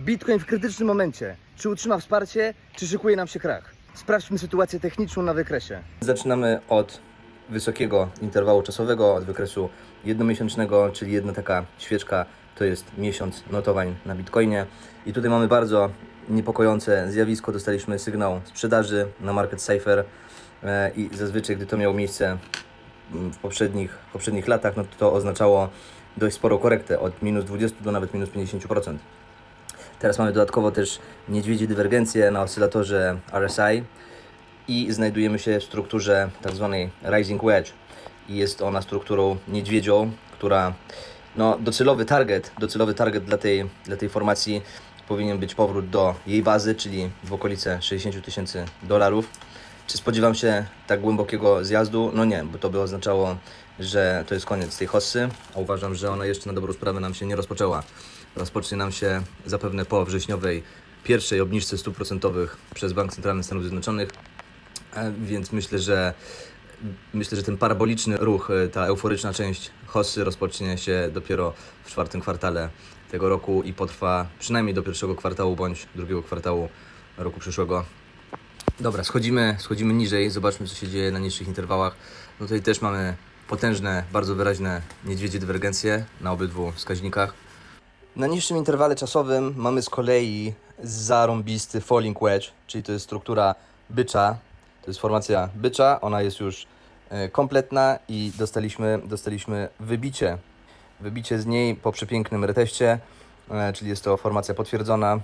Bitcoin w krytycznym momencie. Czy utrzyma wsparcie, czy szykuje nam się krach? Sprawdźmy sytuację techniczną na wykresie. Zaczynamy od wysokiego interwału czasowego, od wykresu jednomiesięcznego, czyli jedna taka świeczka to jest miesiąc notowań na Bitcoinie. I tutaj mamy bardzo niepokojące zjawisko. Dostaliśmy sygnał sprzedaży na Market Cypher e, i zazwyczaj, gdy to miało miejsce w poprzednich, poprzednich latach, no to, to oznaczało dość sporą korektę od minus 20 do nawet minus 50%. Teraz mamy dodatkowo też niedźwiedzie dywergencję na oscylatorze RSI i znajdujemy się w strukturze tak zwanej Rising Wedge. Jest ona strukturą niedźwiedzią, która no, docelowy target, docelowy target dla tej, dla tej formacji powinien być powrót do jej bazy, czyli w okolice 60 tysięcy dolarów. Czy spodziewam się tak głębokiego zjazdu? No nie, bo to by oznaczało, że to jest koniec tej hossy, a uważam, że ona jeszcze na dobrą sprawę nam się nie rozpoczęła. Rozpocznie nam się zapewne po wrześniowej pierwszej obniżce stóp procentowych przez Bank Centralny Stanów Zjednoczonych, E, więc myślę, że myślę, że ten paraboliczny ruch, e, ta euforyczna część hossy rozpocznie się dopiero w czwartym kwartale tego roku i potrwa przynajmniej do pierwszego kwartału bądź drugiego kwartału roku przyszłego. Dobra, schodzimy, schodzimy niżej, zobaczmy co się dzieje na niższych interwałach. No tutaj też mamy potężne, bardzo wyraźne niedźwiedzie dywergencje na obydwu wskaźnikach. Na niższym interwale czasowym mamy z kolei zarąbisty falling wedge, czyli to jest struktura bycza. To jest formacja bycza, ona jest już e, kompletna i dostaliśmy, dostaliśmy wybicie. Wybicie z niej po przepięknym reteście, e, czyli jest to formacja potwierdzona.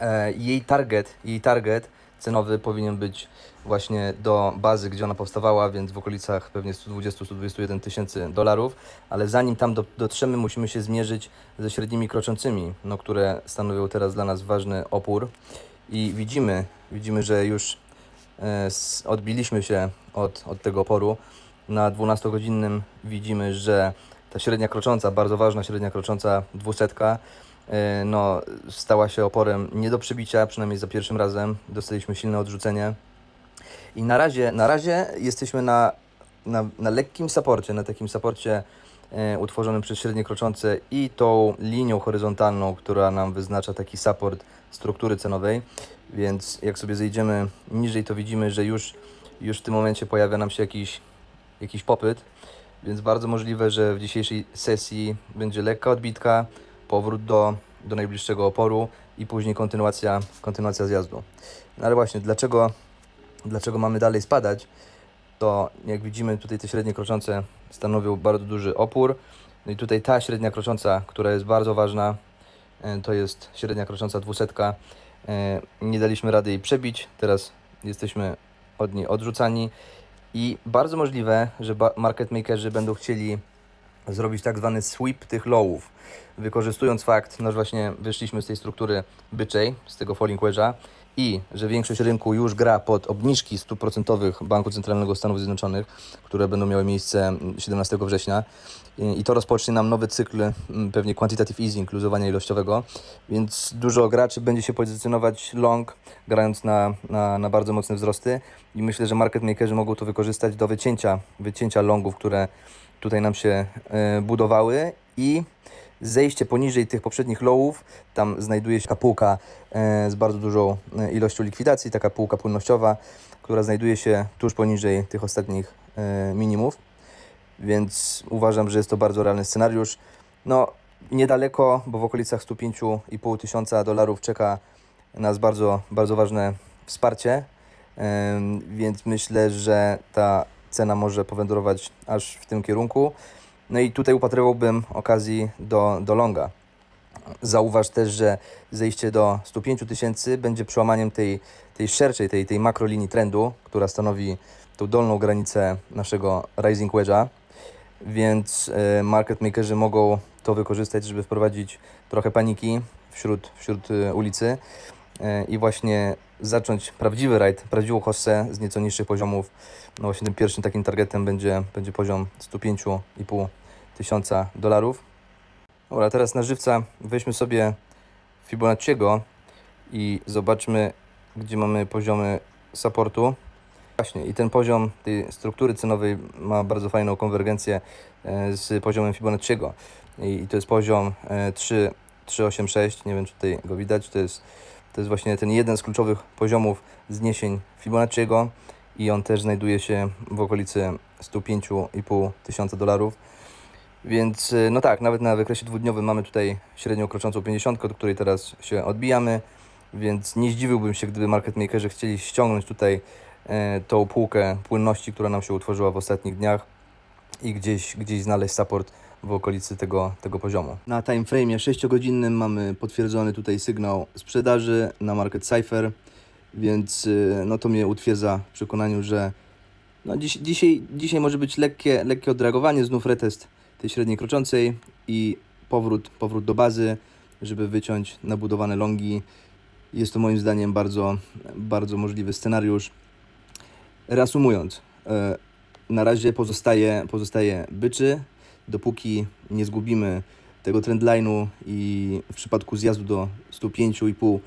E, Jej target, jej target cenowy powinien być właśnie do bazy, gdzie ona powstawała, więc w okolicach pewnie 120-121 tysięcy dolarów, ale zanim tam do, dotrzemy, musimy się zmierzyć ze średnimi kroczącymi, no, które stanowią teraz dla nas ważny opór i widzimy, widzimy, że już e, odbiliśmy się od, od tego oporu. Na 12-godzinnym widzimy, że ta średnia krocząca, bardzo ważna średnia krocząca dwusetka, e, no, stała się oporem nie do przebicia, przynajmniej za pierwszym razem. Dostaliśmy silne odrzucenie. I na razie, na razie jesteśmy na, na, na lekkim saporcie, na takim saporcie e, utworzonym przez średnie kroczące i tą linią horyzontalną, która nam wyznacza taki support struktury cenowej. Więc jak sobie zejdziemy niżej, to widzimy, że już, już w tym momencie pojawia nam się jakiś, jakiś popyt. Więc bardzo możliwe, że w dzisiejszej sesji będzie lekka odbitka, powrót do, do najbliższego oporu i później kontynuacja, kontynuacja zjazdu. No ale właśnie, dlaczego, dlaczego mamy dalej spadać? To jak widzimy tutaj te średnie kroczące stanowią bardzo duży opór. No i tutaj ta średnia krocząca, która jest bardzo ważna, e, to jest średnia krocząca dwusetka. E, Nie daliśmy rady jej przebić, teraz jesteśmy od niej odrzucani i bardzo możliwe, że market makerzy będą chcieli zrobić tak zwany sweep tych lowów, wykorzystując fakt, no że właśnie wyszliśmy z tej struktury byczej, z tego falling wedge'a i że większość rynku już gra pod obniżki stóp procentowych Banku Centralnego Stanów Zjednoczonych, które będą miały miejsce mm, 17 września. I i to rozpocznie nam nowy cykl mm, pewnie quantitative easing, luzowania ilościowego, więc dużo graczy będzie się pozycjonować long, grając na, na, na bardzo mocne wzrosty. I myślę, że market makerzy mogą to wykorzystać do wycięcia, wycięcia longów, które tutaj nam się e, budowały i zejście poniżej tych poprzednich lowów, tam znajduje się taka półka e, z bardzo dużą e, ilością likwidacji, taka półka płynnościowa, która znajduje się tuż poniżej tych ostatnich minimów, więc uważam, że jest to bardzo realny scenariusz. No, niedaleko, bo w okolicach 105,5 tysiąca dolarów czeka nas bardzo, bardzo ważne wsparcie, więc myślę, że ta cena może powędrować aż w tym kierunku. No i tutaj upatrywałbym okazji do, do longa. Zauważ też, że zejście do 105 tysięcy będzie przełamaniem tej, tej szerszej, tej, tej makrolinii trendu, która stanowi tą dolną granicę naszego rising wedge'a, więc e, market makerzy mogą to wykorzystać, żeby wprowadzić trochę paniki wśród, wśród e, ulicy i właśnie zacząć prawdziwy rajd, prawdziwą hossę z nieco niższych poziomów. No właśnie tym pierwszym takim targetem będzie, będzie poziom 105,5 tysiąca dolarów. Dobra, teraz na żywca weźmy sobie Fibonacciego i zobaczmy, gdzie mamy poziomy supportu. Właśnie, i ten poziom tej struktury cenowej ma bardzo fajną konwergencję e, z poziomem Fibonacciego. I, to jest poziom e, 386, nie wiem czy tutaj go widać, to jest, to jest właśnie ten jeden z kluczowych poziomów zniesień Fibonacciego i on też znajduje się w okolicy 105,5 tysiąca dolarów. Więc y, no tak, nawet na wykresie dwudniowym mamy tutaj średnio kroczącą 50, od której teraz się odbijamy, więc nie zdziwiłbym się, gdyby market makerzy chcieli ściągnąć tutaj e, tą półkę płynności, która nam się utworzyła w ostatnich dniach i gdzieś, gdzieś znaleźć support w okolicy tego, tego poziomu. Na timeframe 6-godzinnym mamy potwierdzony tutaj sygnał sprzedaży na market Cypher, więc y, no to mnie utwierdza w przekonaniu, że no dziś, dzisiaj, dzisiaj może być lekkie, lekkie odreagowanie, znów retest tej średniej kroczącej i powrót, powrót do bazy, żeby wyciąć nabudowane longi. Jest to moim zdaniem bardzo, bardzo możliwy scenariusz. Reasumując, e, na razie pozostaje, pozostaje byczy, dopóki nie zgubimy tego trendline'u i w przypadku zjazdu do 105,5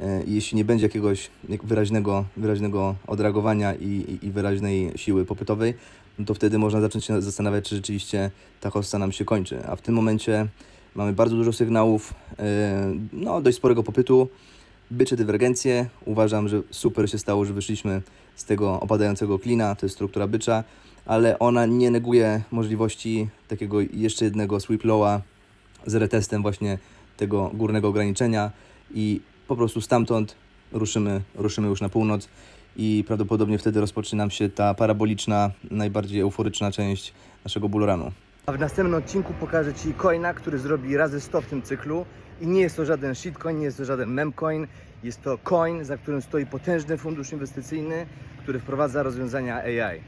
e, jeśli nie będzie jakiegoś jak- wyraźnego, wyraźnego odreagowania i, i, i wyraźnej siły popytowej, no to wtedy można zacząć się zastanawiać, czy rzeczywiście ta hossa nam się kończy. A w tym momencie mamy bardzo dużo sygnałów, e, no dość sporego popytu, bycze dywergencje. Uważam, że super się stało, że wyszliśmy z tego opadającego klina, to jest struktura bycza, ale ona nie neguje możliwości takiego jeszcze jednego sweep lowa z retestem właśnie tego górnego ograniczenia i po prostu stamtąd ruszymy, ruszymy już na północ i prawdopodobnie wtedy rozpocznie nam się ta paraboliczna, najbardziej euforyczna część naszego bullrunu. A w następnym odcinku pokażę Ci coina, który zrobi razy 100 w tym cyklu i nie jest to żaden shitcoin, nie jest to żaden memcoin, jest to coin, za którym stoi potężny fundusz inwestycyjny, który wprowadza rozwiązania AI.